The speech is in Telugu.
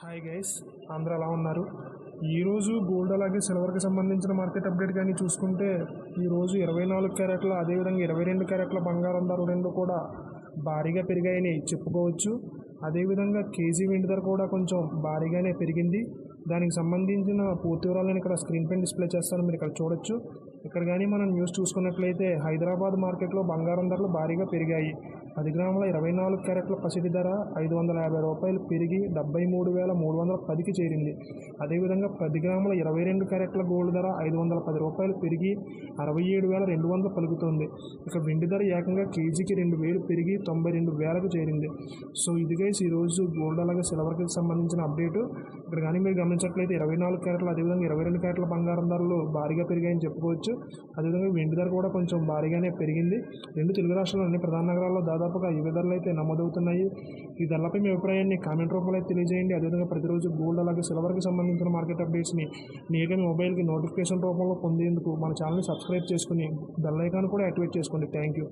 హాయ్ గైస్ అందరూ ఎలా ఉన్నారు? ఈరోజు గోల్డ్ అలాగే సిల్వర్కి సంబంధించిన మార్కెట్ అప్డేట్ కానీ చూసుకుంటే ఈరోజు ఇరవై నాలుగు క్యారెట్ల అదేవిధంగా ఇరవై రెండు క్యారెట్ల బంగారం ధర రెండు కూడా భారీగా పెరిగాయని చెప్పుకోవచ్చు. అదేవిధంగా కేజీ వెండి ధర కూడా కొంచెం భారీగానే పెరిగింది. దానికి సంబంధించిన పూర్తి వివరాలు నేను ఇక్కడ స్క్రీన్ పైన డిస్ప్లే చేస్తాను మీరు ఇక్కడ చూడొచ్చు. ఇక్కడ కానీ మనం న్యూస్ చూసుకున్నట్లయితే హైదరాబాద్ మార్కెట్లో బంగారం ధరలు భారీగా పెరిగాయి. పది గ్రాముల ఇరవై నాలుగు క్యారెట్ల పసిడి ధర ఐదు వందల యాభై రూపాయలు పెరిగి డెబ్బై మూడు వేల మూడు వందల పదికి చేరింది. అదేవిధంగా పది గ్రాముల ఇరవై రెండు క్యారెట్ల గోల్డ్ ధర ఐదు వందల పది రూపాయలు పెరిగి అరవై ఏడు వేల రెండు వందలు పలుకుతుంది. ఇక వెండి ధర ఏకంగా కేజీకి రెండు వేలు పెరిగి తొంభై రెండు వేలకు చేరింది. సో ఇది గైస్ ఈరోజు గోల్డ్ అలాగే సిల్వర్కి సంబంధించిన అప్డేట్. ఇక్కడ కానీ మీరు గమనించట్లయితే ఇరవై నాలుగు క్యారెట్లు అదేవిధంగా ఇరవై రెండు క్యారెట్ల బంగారం ధరలు భారీగా పెరిగాయని చెప్పుకోవచ్చు. అదేవిధంగా వెండి ధర కూడా కొంచెం భారీగానే పెరిగింది. రెండు తెలుగు రాష్ట్రాల్లో అన్ని ప్రధాన నగరాల్లో దాదాపు దాదాపుగా ఇవే ధరలు అయితే నమోదవుతున్నాయి. ఈ ధరలపై మీ అభిప్రాయాన్ని కామెంట్ రూపంలో అయితే తెలియజేయండి. అదేవిధంగా ప్రతిరోజు గోల్డ్ అలాగే సిల్వర్కి సంబంధించిన మార్కెట్ అప్డేట్స్ని నేరుగా మీ మొబైల్కి నోటిఫికేషన్ రూపంలో పొందేందుకు మన ఛానల్ని సబ్స్క్రైబ్ చేసుకుని బెల్ ఐకాన్ కూడా యాక్టివేట్ చేసుకోండి. Thank you